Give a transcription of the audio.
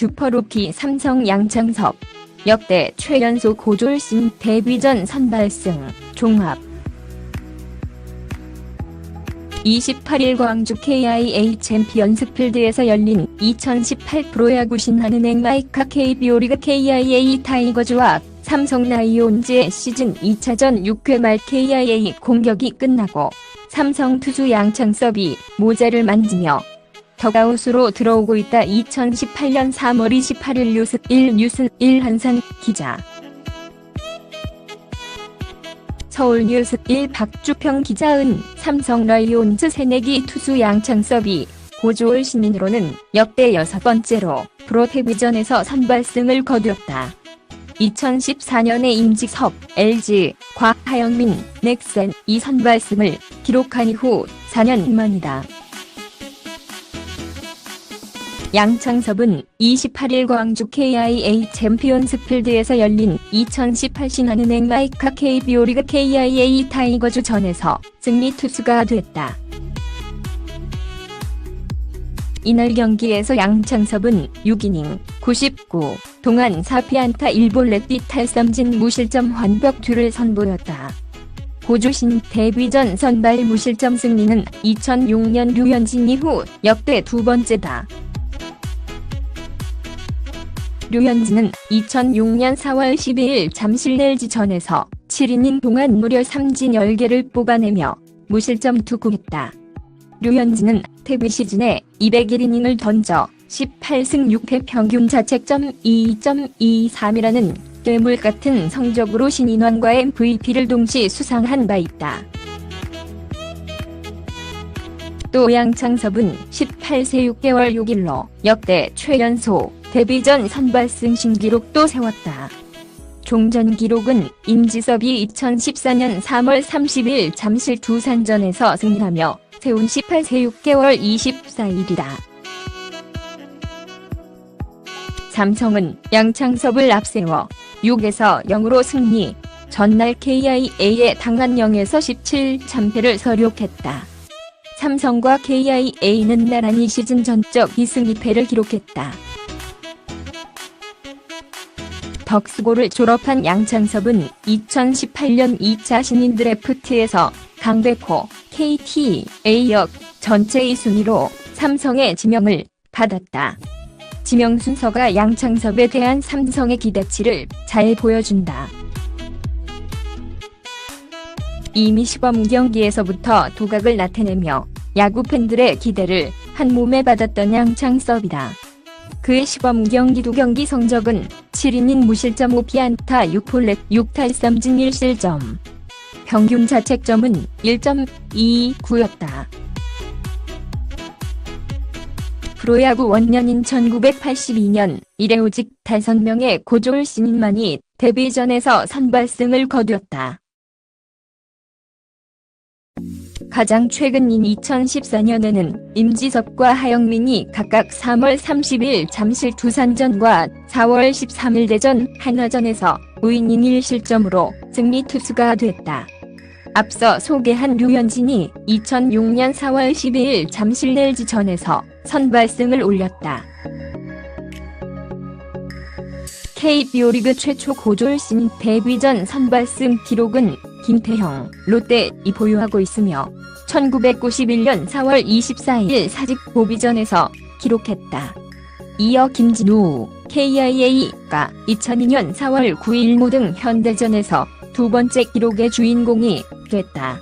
슈퍼루키 삼성 양창섭 역대 최연소 고졸신 데뷔전 선발승 종합. 28일 광주 KIA 챔피언스 필드에서 열린 2018 프로야구 신한은행 마이카 KBO 리그 KIA 타이거즈와 삼성 라이온즈의 시즌 2차전 6회 말 KIA 공격이 끝나고 삼성 투수 양창섭이 모자를 만지며 더가웃으로 들어오고 있다 2018년 3월 28일 뉴스 1 뉴스 1 한산 기자 서울 뉴스 1 박주평 기자은 삼성 라이온즈 새내기 투수 양창섭이 고졸 신인으로는 역대 여섯 번째로 프로 데뷔전에서 선발승을 거두었다. 2014년에 임직섭, LG, 곽하영민, 넥센 이 선발승을 기록한 이후 4년 만이다. 양창섭은 28일 광주 KIA 챔피언스 필드에서 열린 2018 신한은행 마이카 KBO 리그 KIA 타이거즈 전에서 승리 투수가 됐다. 이날 경기에서 양창섭은 6이닝 99 동안 4피안타 1볼넷 탈삼진 무실점 완벽 뒤를 선보였다. 고조신 데뷔전 선발 무실점 승리는 2006년 류현진 이후 역대 두 번째다. 류현진은 2006년 4월 12일 잠실 LG전에서 7이닝 동안 무려 3진 10개를 뽑아내며 무실점 투구했다. 류현진은 데뷔 시즌에 201이닝을 던져 18승 6패 평균 자책점 2.23이라는 괴물 같은 성적으로 신인왕과 MVP를 동시 수상한 바 있다. 또 양창섭은 18세 6개월 6일로 역대 최연소 데뷔 전 선발승 신기록도 세웠다. 종전 기록은 임지섭이 2014년 3월 30일 잠실 두산전에서 승리하며 세운 18세 6개월 24일이다. 삼성은 양창섭을 앞세워 6에서 0으로 승리, 전날 KIA에 당한 0에서 17참패를 서력했다. 삼성과 KIA는 나란히 시즌 전적 2승 2패를 기록했다. 덕수고를 졸업한 양창섭은 2018년 2차 신인 드래프트에서 강백호, KT, A역 전체 2순위로 삼성의 지명을 받았다. 지명 순서가 양창섭에 대한 삼성의 기대치를 잘 보여준다. 이미 시범 경기에서부터 도각을 나타내며 야구 팬들의 기대를 한 몸에 받았던 양창섭이다. 그의 시범 경기 두 경기 성적은 7이닝 무실점 5피안타 6폴렛 6탈삼진 1실점. 평균 자책점은 1.29였다. 프로야구 원년인 1982년 이래 오직 5명의 고졸 신인만이 데뷔전에서 선발승을 거두었다. 가장 최근인 2014년에는 임지섭과 하영민이 각각 3월 30일 잠실 두산전과 4월 13일 대전 한화전에서 5이닝 1실점으로 승리 투수가 됐다. 앞서 소개한 류현진이 2006년 4월 12일 잠실 LG전에서 선발승을 올렸다. KBO 리그 최초 고졸 신 데뷔 전 선발승 기록은 김태형, 롯데 이 보유하고 있으며 1991년 4월 24일 사직 보비전에서 기록했다. 이어 김진우, KIA가 2002년 4월 9일 모등 현대전에서 두 번째 기록의 주인공이 됐다.